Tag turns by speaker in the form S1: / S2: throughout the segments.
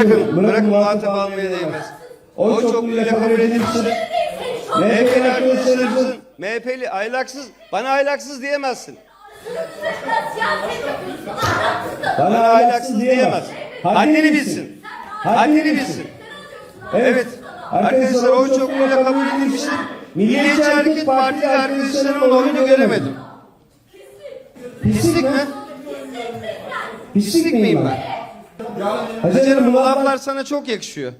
S1: Bırakın, bırakın muhatap almaya değmez. Oy çokluğuyla kabul edilmiştir. MHP'li arkadaşlarımızın MHP'li aylaksız, bana aylaksız diyemezsin.
S2: Bana
S1: aylaksız diyemez. Haddini bilsin. Haddini bilsin. Evet. Arkadaşlar oy çokluğuyla kabul edilmiştir. Milliyetçi Hareket Partili arkadaşlarımın oyunu göremedim. Pislik mi? Pislik miyim ben? Hacı bu laflar sana çok yakışıyor.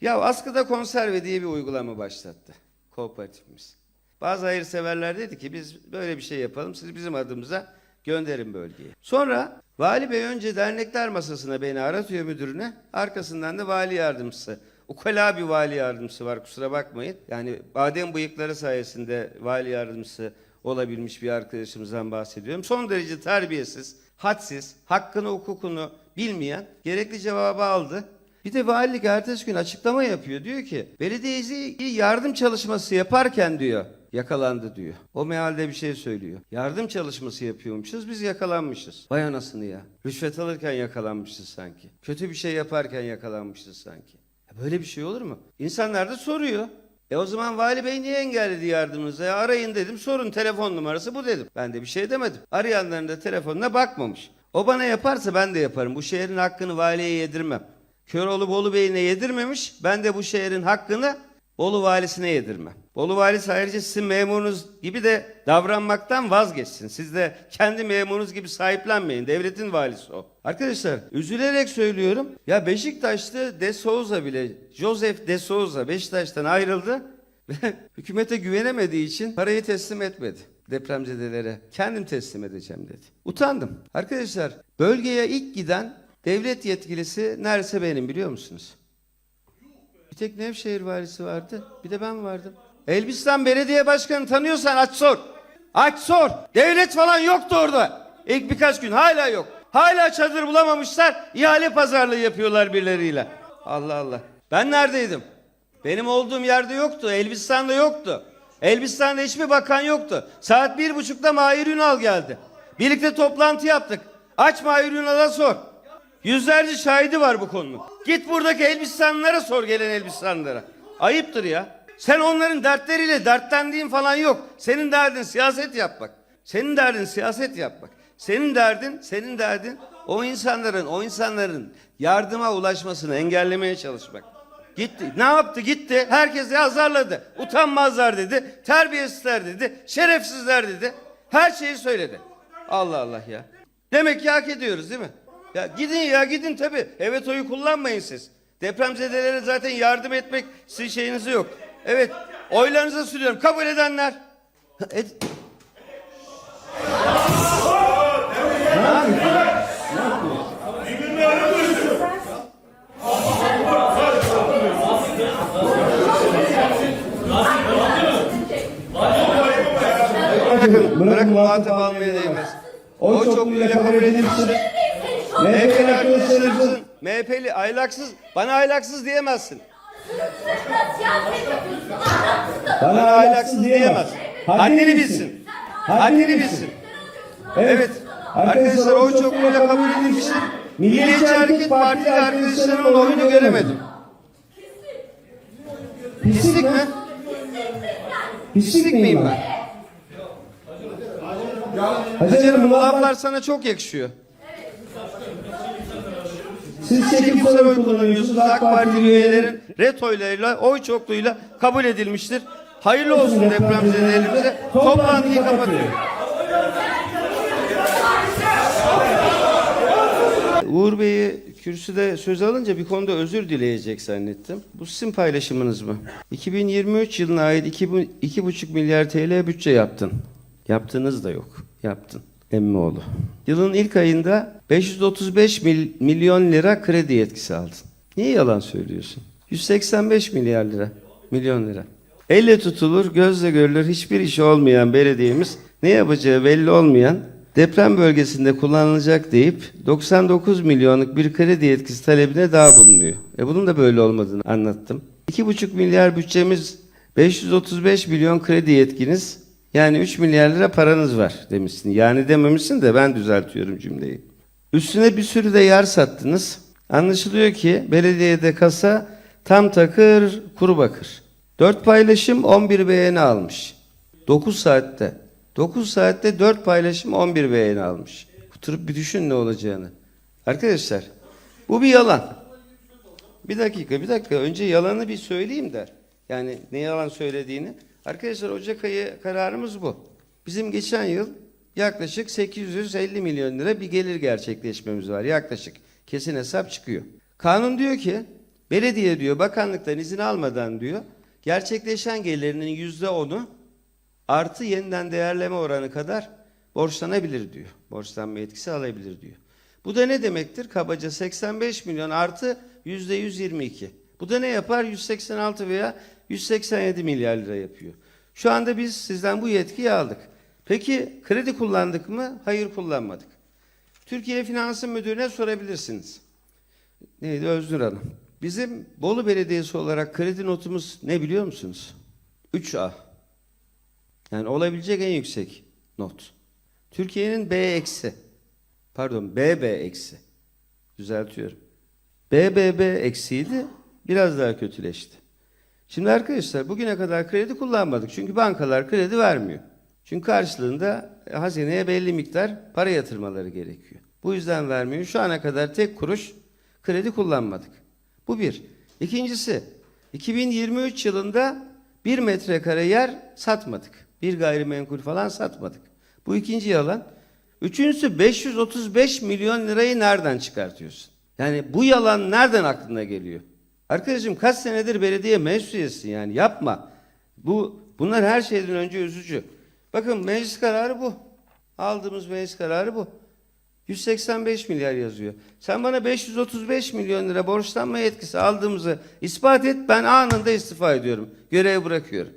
S1: Ya askıda konserve diye bir uygulama başlattı kooperatifimiz. Bazı hayırseverler dedi ki biz böyle bir şey yapalım siz bizim adımıza gönderin bölgeye. Sonra vali bey önce dernekler masasına beni aratıyor müdürüne arkasından da vali yardımcısı. Ukala bir vali yardımcısı var kusura bakmayın. Yani badem bıyıkları sayesinde vali yardımcısı olabilmiş bir arkadaşımızdan bahsediyorum. Son derece terbiyesiz, hadsiz, hakkını hukukunu bilmeyen gerekli cevabı aldı. Bir de valilik ertesi gün açıklama yapıyor. Diyor ki belediyeci yardım çalışması yaparken diyor yakalandı diyor. O mealde bir şey söylüyor. Yardım çalışması yapıyormuşuz biz yakalanmışız. Vay anasını ya. Rüşvet alırken yakalanmışız sanki. Kötü bir şey yaparken yakalanmışız sanki. Böyle bir şey olur mu? İnsanlar da soruyor. E o zaman vali bey niye engelledi yardımınızı? Ya arayın dedim sorun telefon numarası bu dedim. Ben de bir şey demedim. Arayanların da telefonuna bakmamış. O bana yaparsa ben de yaparım. Bu şehrin hakkını valiye yedirmem. Köroğlu Bolu Bey'ine yedirmemiş. Ben de bu şehrin hakkını Bolu valisine yedirmem. Bolu valisi ayrıca sizin memurunuz gibi de davranmaktan vazgeçsin. Siz de kendi memurunuz gibi sahiplenmeyin. Devletin valisi o. Arkadaşlar üzülerek söylüyorum. Ya Beşiktaş'ta De Souza bile, Joseph De Souza Beşiktaş'tan ayrıldı ve hükümete güvenemediği için parayı teslim etmedi depremzedelere. Kendim teslim edeceğim dedi. Utandım. Arkadaşlar bölgeye ilk giden devlet yetkilisi neredeyse benim biliyor musunuz? Bir tek Nevşehir valisi vardı. Bir de ben vardım. Elbistan Belediye Başkanı tanıyorsan aç sor. Aç sor. Devlet falan yoktu orada. İlk birkaç gün hala yok. Hala çadır bulamamışlar. İhale pazarlığı yapıyorlar birileriyle. Allah Allah. Ben neredeydim? Benim olduğum yerde yoktu. Elbistan'da yoktu. Elbistan'da hiçbir bakan yoktu. Saat bir buçukta Mahir Ünal geldi. Birlikte toplantı yaptık. Aç Mahir Ünal'a sor. Yüzlerce şahidi var bu konunun. Git buradaki Elbistanlılara sor gelen Elbistanlılara. Ayıptır ya. Sen onların dertleriyle dertlendiğin falan yok. Senin derdin siyaset yapmak. Senin derdin siyaset yapmak. Senin derdin, senin derdin o insanların, o insanların yardıma ulaşmasını engellemeye çalışmak. Gitti. Ne yaptı? Gitti. Herkesi azarladı. Utanmazlar dedi. Terbiyesizler dedi. Şerefsizler dedi. Her şeyi söyledi. Allah Allah ya. Demek ki hak ediyoruz değil mi? Ya gidin ya gidin tabi. Evet oyu kullanmayın siz. Depremzedelere zaten yardım etmek sizin şeyiniz yok. Evet. Oylarınıza sunuyorum. Kabul edenler. Et, Bırakın muhatap almaya değmez. Oy çokluğuyla kabul edilmiştir. MHP'li arkadaşlarımızın MHP'li aylaksız, bana aylaksız diyemezsin.
S2: Bana
S1: aylaksız diyemez. Haddini bilsin. Haddini bilsin. Evet. Arkadaşlar oy çokluğuyla kabul edilmiştir. Milliyetçi Hareket Partili arkadaşlarımın oyunu göremedim. Pislik mi? Pislik miyim ben? Hacı bu laflar sana çok yakışıyor.
S2: Siz
S1: çekimsel oy kullanıyorsunuz. AK Parti üyelerin ret oylarıyla, oy çokluğuyla kabul edilmiştir. Hayırlı olsun depremzedelerimize. Toplantıyı kapatıyorum. Uğur Bey'i kürsüde söz alınca bir konuda özür dileyecek zannettim. Bu sizin paylaşımınız mı? 2023 yılına ait 2,5 milyar TL bütçe yaptın. Yaptığınız da yok. Yaptın. Emmioğlu. Yılın ilk ayında 535 mil- milyon lira kredi yetkisi aldın. Niye yalan söylüyorsun? 185 milyar lira. Milyon lira. Elle tutulur, gözle görülür hiçbir işi olmayan belediyemiz ne yapacağı belli olmayan deprem bölgesinde kullanılacak deyip 99 milyonluk bir kredi yetkisi talebine daha bulunuyor. E bunun da böyle olmadığını anlattım. 2,5 milyar bütçemiz 535 milyon kredi yetkiniz yani 3 milyar lira paranız var demişsin. Yani dememişsin de ben düzeltiyorum cümleyi. Üstüne bir sürü de yer sattınız. Anlaşılıyor ki belediyede kasa tam takır kuru bakır. 4 paylaşım 11 beğeni almış. 9 saatte. 9 saatte 4 paylaşım 11 beğeni almış. Oturup bir düşün ne olacağını. Arkadaşlar bu bir yalan. Bir dakika bir dakika önce yalanı bir söyleyeyim de. Yani ne yalan söylediğini. Arkadaşlar Ocak ayı kararımız bu. Bizim geçen yıl yaklaşık 850 milyon lira bir gelir gerçekleşmemiz var. Yaklaşık kesin hesap çıkıyor. Kanun diyor ki belediye diyor bakanlıktan izin almadan diyor gerçekleşen gelirinin yüzde onu artı yeniden değerleme oranı kadar borçlanabilir diyor. Borçlanma etkisi alabilir diyor. Bu da ne demektir? Kabaca 85 milyon artı yüzde 122. Bu da ne yapar? 186 veya 187 milyar lira yapıyor. Şu anda biz sizden bu yetkiyi aldık. Peki kredi kullandık mı? Hayır kullanmadık. Türkiye Finansın Müdürü'ne sorabilirsiniz. Neydi Öznur Hanım? Bizim Bolu Belediyesi olarak kredi notumuz ne biliyor musunuz? 3A. Yani olabilecek en yüksek not. Türkiye'nin B eksi. Pardon BB eksi. Düzeltiyorum. BBB eksiydi. Biraz daha kötüleşti. Şimdi arkadaşlar bugüne kadar kredi kullanmadık. Çünkü bankalar kredi vermiyor. Çünkü karşılığında e, hazineye belli miktar para yatırmaları gerekiyor. Bu yüzden vermiyor. Şu ana kadar tek kuruş kredi kullanmadık. Bu bir. İkincisi 2023 yılında bir metrekare yer satmadık. Bir gayrimenkul falan satmadık. Bu ikinci yalan. Üçüncüsü 535 milyon lirayı nereden çıkartıyorsun? Yani bu yalan nereden aklına geliyor? Arkadaşım kaç senedir belediye meclis yani yapma. Bu bunlar her şeyden önce üzücü. Bakın meclis kararı bu. Aldığımız meclis kararı bu. 185 milyar yazıyor. Sen bana 535 milyon lira borçlanma yetkisi aldığımızı ispat et ben anında istifa ediyorum. Görevi bırakıyorum.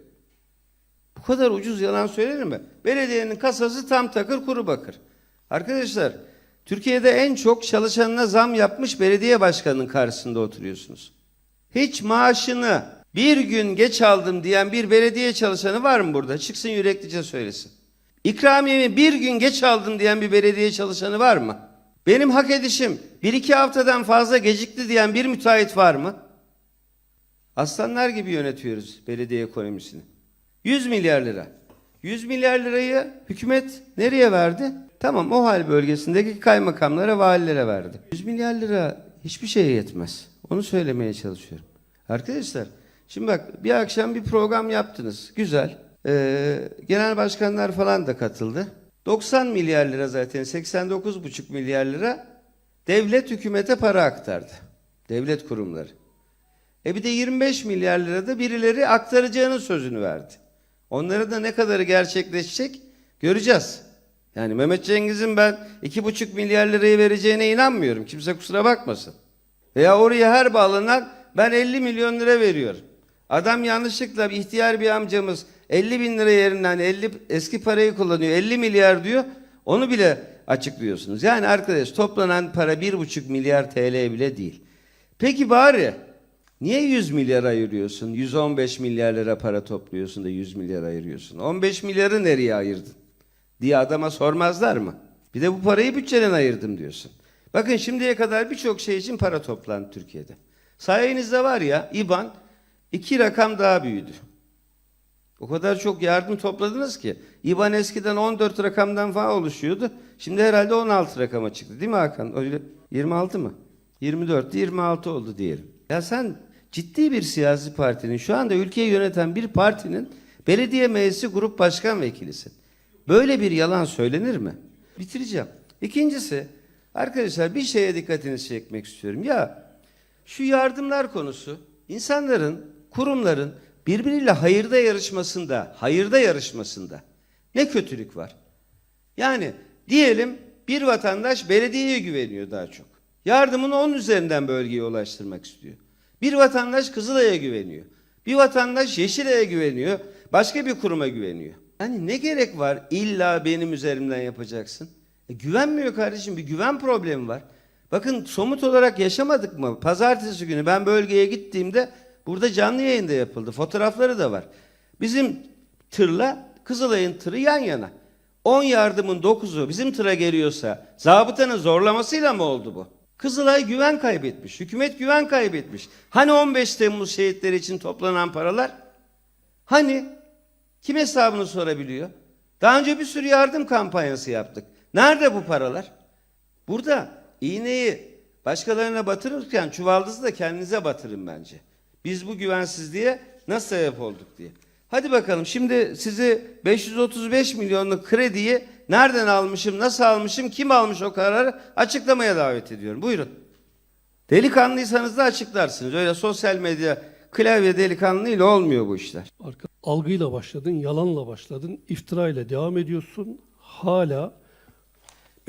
S1: Bu kadar ucuz yalan söylenir mi? Belediyenin kasası tam takır kuru bakır. Arkadaşlar Türkiye'de en çok çalışanına zam yapmış belediye başkanının karşısında oturuyorsunuz. Hiç maaşını bir gün geç aldım diyen bir belediye çalışanı var mı burada? Çıksın yüreklice söylesin. İkramiyemi bir gün geç aldım diyen bir belediye çalışanı var mı? Benim hak edişim bir iki haftadan fazla gecikti diyen bir müteahhit var mı? Aslanlar gibi yönetiyoruz belediye ekonomisini. 100 milyar lira. 100 milyar lirayı hükümet nereye verdi? Tamam o hal bölgesindeki kaymakamlara, valilere verdi. 100 milyar lira hiçbir şeye yetmez. Onu söylemeye çalışıyorum. Arkadaşlar şimdi bak bir akşam bir program yaptınız. Güzel. Ee, genel başkanlar falan da katıldı. 90 milyar lira zaten 89,5 milyar lira devlet hükümete para aktardı. Devlet kurumları. E bir de 25 milyar lira da birileri aktaracağının sözünü verdi. Onlara da ne kadarı gerçekleşecek göreceğiz. Yani Mehmet Cengiz'in ben 2,5 milyar lirayı vereceğine inanmıyorum. Kimse kusura bakmasın. Veya oraya her bağlanan ben 50 milyon lira veriyorum. Adam yanlışlıkla ihtiyar bir amcamız 50 bin lira yerinden 50 eski parayı kullanıyor 50 milyar diyor. Onu bile açıklıyorsunuz. Yani arkadaş toplanan para 1,5 milyar TL bile değil. Peki bari niye 100 milyar ayırıyorsun? 115 milyar lira para topluyorsun da 100 milyar ayırıyorsun. 15 milyarı nereye ayırdın? diye adama sormazlar mı? Bir de bu parayı bütçeden ayırdım diyorsun. Bakın şimdiye kadar birçok şey için para toplandı Türkiye'de. Sayenizde var ya İBAN iki rakam daha büyüdü. O kadar çok yardım topladınız ki. İBAN eskiden 14 rakamdan falan oluşuyordu. Şimdi herhalde 16 rakama çıktı değil mi Hakan? Öyle 26 mı? 24, 26 oldu diyelim. Ya sen ciddi bir siyasi partinin, şu anda ülkeyi yöneten bir partinin belediye meclisi grup başkan vekilisin. Böyle bir yalan söylenir mi? Bitireceğim. İkincisi, arkadaşlar bir şeye dikkatinizi çekmek istiyorum. Ya şu yardımlar konusu insanların, kurumların birbiriyle hayırda yarışmasında, hayırda yarışmasında ne kötülük var? Yani diyelim bir vatandaş belediyeye güveniyor daha çok. Yardımını onun üzerinden bölgeye ulaştırmak istiyor. Bir vatandaş Kızılay'a güveniyor. Bir vatandaş Yeşilay'a güveniyor, başka bir kuruma güveniyor. Yani ne gerek var illa benim üzerimden yapacaksın? E, güvenmiyor kardeşim, bir güven problemi var. Bakın somut olarak yaşamadık mı? Pazartesi günü ben bölgeye gittiğimde burada canlı yayında yapıldı. Fotoğrafları da var. Bizim tırla Kızılay'ın tırı yan yana. 10 yardımın 9'u bizim tıra geliyorsa zabıtanın zorlamasıyla mı oldu bu? Kızılay güven kaybetmiş. Hükümet güven kaybetmiş. Hani 15 Temmuz şehitleri için toplanan paralar? Hani? Kim hesabını sorabiliyor? Daha önce bir sürü yardım kampanyası yaptık. Nerede bu paralar? Burada iğneyi başkalarına batırırken çuvaldızı da kendinize batırın bence. Biz bu güvensizliğe nasıl sebep olduk diye. Hadi bakalım şimdi sizi 535 milyonluk krediyi nereden almışım, nasıl almışım, kim almış o kararı açıklamaya davet ediyorum. Buyurun. Delikanlıysanız da açıklarsınız. Öyle sosyal medya klavye delikanlıyla olmuyor bu işler.
S3: Arka, algıyla başladın, yalanla başladın, iftirayla devam ediyorsun. Hala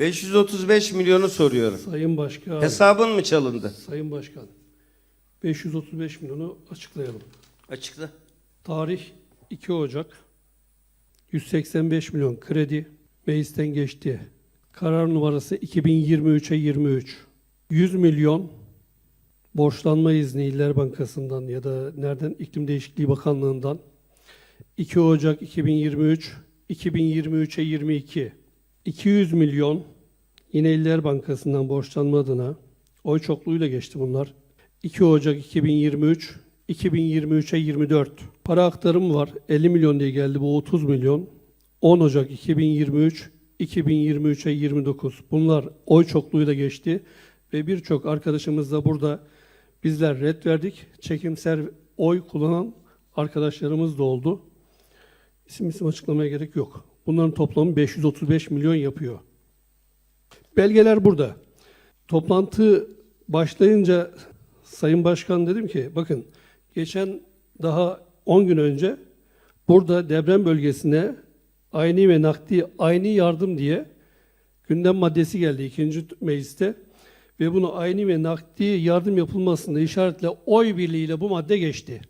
S1: 535 milyonu soruyorum.
S3: Sayın Başkan,
S1: Hesabın mı çalındı?
S3: Sayın Başkan 535 milyonu açıklayalım.
S1: Açıkla.
S3: Tarih 2 Ocak 185 milyon kredi meclisten geçti. Karar numarası 2023'e 23. 100 milyon borçlanma izni İller Bankası'ndan ya da nereden İklim Değişikliği Bakanlığı'ndan 2 Ocak 2023 2023'e 22 200 milyon yine İller Bankası'ndan borçlanma adına oy çokluğuyla geçti bunlar. 2 Ocak 2023 2023'e 24 para aktarımı var 50 milyon diye geldi bu 30 milyon 10 Ocak 2023 2023'e 29 bunlar oy çokluğuyla geçti ve birçok arkadaşımız da burada bizler red verdik çekimser oy kullanan arkadaşlarımız da oldu. İsim isim açıklamaya gerek yok. Bunların toplamı 535 milyon yapıyor. Belgeler burada. Toplantı başlayınca Sayın Başkan dedim ki bakın geçen daha 10 gün önce burada deprem bölgesine aynı ve nakdi aynı yardım diye gündem maddesi geldi ikinci mecliste ve bunu aynı ve nakdi yardım yapılmasında işaretle oy birliğiyle bu madde geçti.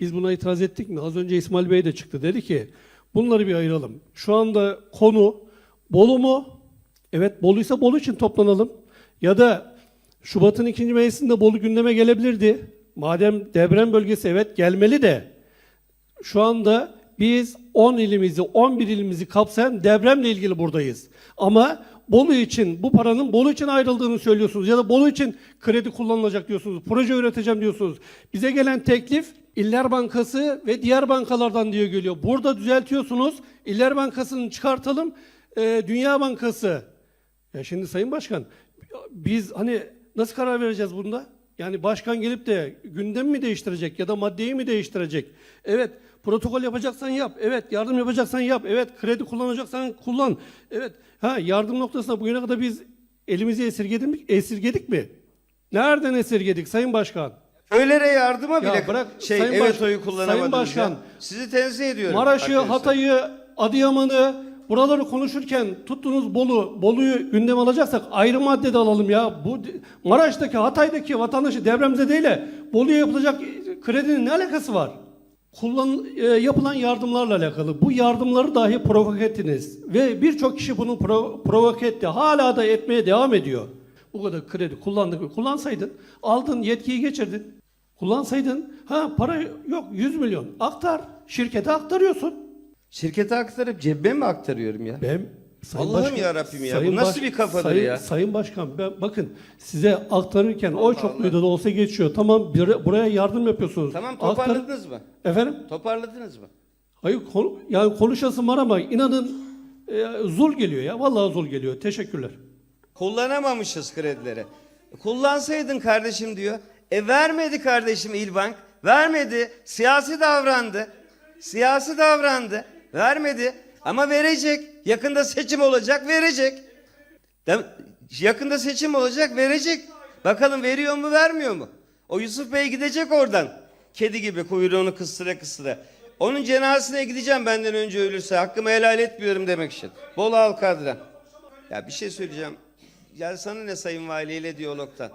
S3: Biz buna itiraz ettik mi? Az önce İsmail Bey de çıktı. Dedi ki bunları bir ayıralım. Şu anda konu Bolu mu? Evet Bolu'ysa Bolu için toplanalım. Ya da Şubat'ın ikinci meclisinde Bolu gündeme gelebilirdi. Madem deprem bölgesi evet gelmeli de şu anda biz 10 ilimizi, 11 ilimizi kapsayan depremle ilgili buradayız. Ama Bolu için, bu paranın Bolu için ayrıldığını söylüyorsunuz ya da Bolu için kredi kullanılacak diyorsunuz, proje üreteceğim diyorsunuz. Bize gelen teklif İller Bankası ve diğer bankalardan diye geliyor. Burada düzeltiyorsunuz, İller Bankası'nı çıkartalım, e, Dünya Bankası. Ya şimdi Sayın Başkan, biz hani nasıl karar vereceğiz bunda? Yani başkan gelip de gündem mi değiştirecek ya da maddeyi mi değiştirecek? Evet, protokol yapacaksan yap. Evet, yardım yapacaksan yap. Evet, kredi kullanacaksan kullan. Evet, ha yardım noktasında bugüne kadar biz elimizi esirgedik mi? Esirgedik mi? Nereden esirgedik Sayın Başkan?
S1: Köylere yardıma
S3: Ya
S1: bile
S3: bırak,
S1: şey
S3: Sayın
S1: evet
S3: Baş-
S1: oyu kullanamadınız.
S3: Sayın Başkan,
S1: ya. Sizi tenzih ediyorum.
S3: Maraş'ı. Hatay'ı, Adıyaman'ı buraları konuşurken tuttunuz Bolu, Bolu'yu gündem alacaksak ayrı madde de alalım ya. Bu Maraş'taki, Hatay'daki vatandaşı depremzedeyle Bolu'ya yapılacak kredinin ne alakası var? Kullan, e, yapılan yardımlarla alakalı. Bu yardımları dahi provoke ettiniz. Ve birçok kişi bunu pro, provoke etti. Hala da etmeye devam ediyor. Bu kadar kredi kullandık. Kullansaydın, aldın, yetkiyi geçirdin. Kullansaydın, ha para yok 100 milyon. Aktar, şirkete aktarıyorsun.
S1: Şirkete aktarıp cebime mi aktarıyorum ya?
S3: Ben Sayın
S1: Allah'ım
S3: Başkan-
S1: yarabbim ya,
S3: Sayın
S1: bu nasıl bir kafadır
S3: Sayın-
S1: ya?
S3: Sayın Başkan ben bakın size aktarırken oy çokluğu da olsa geçiyor. Tamam bir- buraya yardım yapıyorsunuz.
S1: Tamam
S3: Aktar-
S1: toparladınız mı?
S3: Efendim?
S1: Toparladınız mı?
S3: Hayır konu- yani konuşasım var ama inanın e, zul geliyor ya. Vallahi zul geliyor. Teşekkürler.
S1: Kullanamamışız kredileri. Kullansaydın kardeşim diyor. E vermedi kardeşim İlbank. Vermedi. Siyasi davrandı. Siyasi davrandı. Vermedi. Ama verecek. Yakında seçim olacak verecek. Yakında seçim olacak verecek. Bakalım veriyor mu vermiyor mu? O Yusuf Bey gidecek oradan. Kedi gibi kuyruğunu kıstıra kıstıra. Onun cenazesine gideceğim benden önce ölürse. Hakkımı helal etmiyorum demek için. Bolu halka adına. Ya bir şey söyleyeceğim. Ya sana ne Sayın Vali ile diyalogtan.